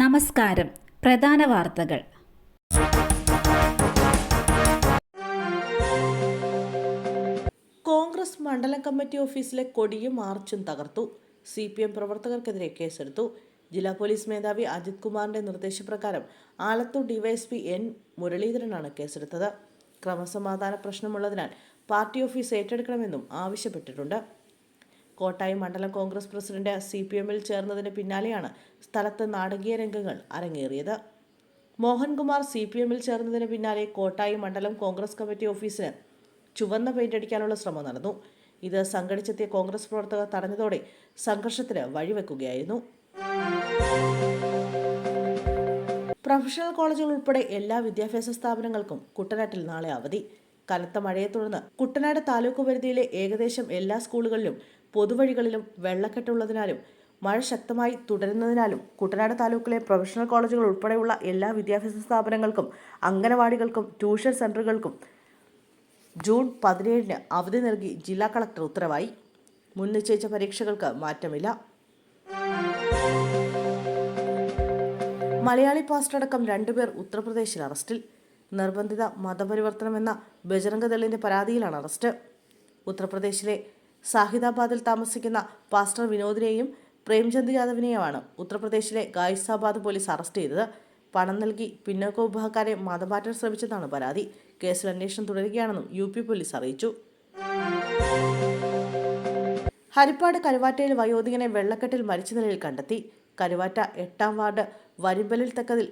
നമസ്കാരം. പ്രധാന വാർത്തകൾ. കോൺഗ്രസ് മണ്ഡലം കമ്മിറ്റി ഓഫീസിലെ കൊടിയും മാർച്ചും തകർത്തു. സി പി എം പ്രവർത്തകർക്കെതിരെ കേസെടുത്തു. ജില്ലാ പോലീസ് മേധാവി അജിത് കുമാറിന്റെ നിർദ്ദേശപ്രകാരം ആലത്തൂർ ഡിവൈഎസ്പി എൻ മുരളീധരനാണ് കേസെടുത്തത്. ക്രമസമാധാന പ്രശ്നമുള്ളതിനാൽ പാർട്ടി ഓഫീസ് ഏറ്റെടുക്കണമെന്നും ആവശ്യപ്പെട്ടിട്ടുണ്ട്. കോട്ടായി മണ്ഡലം കോൺഗ്രസ് പ്രസിഡന്റ് സി പി എമ്മിൽ ചേർന്നതിന് പിന്നാലെയാണ് സ്ഥലത്ത് നാടകീയ രംഗങ്ങൾ അരങ്ങേറിയത്. മോഹൻകുമാർ സി പി എമ്മിൽ ചേർന്നതിന് പിന്നാലെ കോട്ടായി മണ്ഡലം കോൺഗ്രസ് കമ്മിറ്റി ഓഫീസിന് ചുവന്ന പെയിന്റ് അടിക്കാനുള്ള ശ്രമം നടന്നു. ഇത് സംഘടിച്ചെത്തിയ കോൺഗ്രസ് പ്രവർത്തകർ തടഞ്ഞതോടെ സംഘർഷത്തിന് വഴിവെക്കുകയായിരുന്നു. പ്രൊഫഷണൽ കോളേജുകൾ ഉൾപ്പെടെ എല്ലാ വിദ്യാഭ്യാസ സ്ഥാപനങ്ങൾക്കും കുട്ടനാട്ടിൽ നാളെ അവധി. കനത്ത മഴയെ തുടർന്ന് കുട്ടനാട് താലൂക്ക് പരിധിയിലെ ഏകദേശം എല്ലാ സ്കൂളുകളിലും പൊതുവഴികളിലും വെള്ളക്കെട്ടുള്ളതിനാലും മഴ ശക്തമായി തുടരുന്നതിനാലും കുട്ടനാട് താലൂക്കിലെ പ്രൊഫഷണൽ കോളേജുകൾ ഉൾപ്പെടെയുള്ള എല്ലാ വിദ്യാഭ്യാസ സ്ഥാപനങ്ങൾക്കും അംഗനവാടികൾക്കും ട്യൂഷൻ സെന്ററുകൾക്കും ജൂൺ പതിനേഴിന് അവധി നൽകി ജില്ലാ കളക്ടർ ഉത്തരവായി. മുൻ നിശ്ചയിച്ച പരീക്ഷകൾക്ക് മാറ്റമില്ല. മലയാളി പാസ്റ്റർ അടക്കം രണ്ടുപേർ ഉത്തർപ്രദേശിൽ അറസ്റ്റിൽ. നിർബന്ധിത മതപരിവർത്തനം എന്ന ബജറംഗദളിന്റെ പരാതിയിലാണ് അറസ്റ്റ്. ഉത്തർപ്രദേശിലെ സാഹിദാബാദിൽ താമസിക്കുന്ന പാസ്റ്റർ വിനോദിനെയും പ്രേംചന്ദ് യാദവിനെയുമാണ് ഉത്തർപ്രദേശിലെ ഗായിസാബാദ് പോലീസ് അറസ്റ്റ് ചെയ്തത്. പണം നൽകി പിന്നോക്ക വിഭാഗക്കാരെ മതമാറ്റാൻ ശ്രമിച്ചതാണ് പരാതി. കേസിൽ അന്വേഷണം തുടരുകയാണെന്നും യു പി പോലീസ് അറിയിച്ചു. ഹരിപ്പാട് കരുവാറ്റയിൽ വയോധികനെ വെള്ളക്കെട്ടിൽ മരിച്ച നിലയിൽ കണ്ടെത്തി. കരുവാറ്റ എട്ടാം വാർഡ് വരിമ്പലിൽ തക്കതിൽ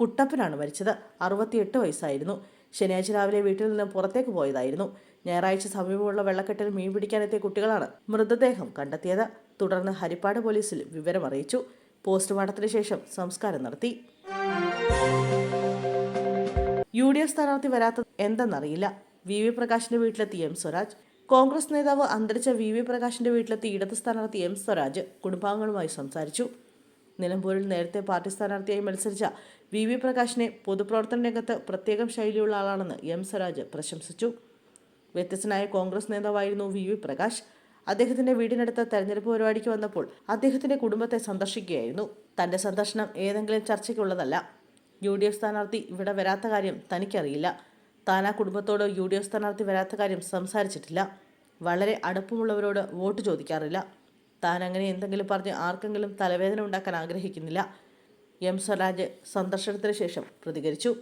കുട്ടപ്പനാണ് മരിച്ചത്. അറുപത്തിയെട്ട് വയസ്സായിരുന്നു. ശനിയാഴ്ച രാവിലെ വീട്ടിൽ നിന്ന് പുറത്തേക്ക് പോയതായിരുന്നു. ഞായറാഴ്ച സമീപമുള്ള വെള്ളക്കെട്ടിൽ മീൻ പിടിക്കാനെത്തിയ കുട്ടികളാണ് മൃതദേഹം കണ്ടെത്തിയത്. തുടർന്ന് ഹരിപ്പാട് പോലീസിൽ വിവരമറിയിച്ചു. പോസ്റ്റ്മോർട്ടത്തിന് ശേഷം സംസ്കാരം നടത്തി. യു ഡി എഫ് സ്ഥാനാർത്ഥി വരാത്തത് എന്തെന്നറിയില്ല. വി വി പ്രകാശിന്റെ വീട്ടിലെത്തി എം സ്വരാജ്. കോൺഗ്രസ് നേതാവ് അന്തരിച്ച വി വി പ്രകാശിന്റെ വീട്ടിലെത്തി ഇടത് സ്ഥാനാർത്ഥി എം സ്വരാജ് കുടുംബാംഗങ്ങളുമായി സംസാരിച്ചു. നിലമ്പൂരിൽ നേരത്തെ പാർട്ടി സ്ഥാനാർത്ഥിയായി മത്സരിച്ച വി വി പ്രകാശിനെ പൊതുപ്രവർത്തന രംഗത്ത് പ്രത്യേകം ശൈലിയുള്ള ആളാണെന്ന് എം സ്വരാജ് പ്രശംസിച്ചു. വ്യത്യസ്തനായ കോൺഗ്രസ് നേതാവായിരുന്നു വി വി പ്രകാശ്. അദ്ദേഹത്തിന്റെ വീടിനടുത്ത് തെരഞ്ഞെടുപ്പ് പരിപാടിക്ക് വന്നപ്പോൾ അദ്ദേഹത്തിന്റെ കുടുംബത്തെ സന്ദർശിക്കുകയായിരുന്നു. തന്റെ സന്ദർശനം ഏതെങ്കിലും ചർച്ചയ്ക്കുള്ളതല്ല. യു ഡി എഫ് സ്ഥാനാർത്ഥി ഇവിടെ വരാത്ത കാര്യം തനിക്കറിയില്ല. താൻ ആ കുടുംബത്തോട് യു ഡി എഫ് സ്ഥാനാർത്ഥി വരാത്ത കാര്യം സംസാരിച്ചിട്ടില്ല. വളരെ അടുപ്പമുള്ളവരോട് വോട്ട് ചോദിക്കാറില്ല. താൻ അങ്ങനെ എന്തെങ്കിലും പറഞ്ഞ് ആർക്കെങ്കിലും തലവേദന ഉണ്ടാക്കാൻ ആഗ്രഹിക്കുന്നില്ല. എം സ്വരാജ് സന്ദർശനത്തിന് ശേഷം പ്രതികരിച്ചു.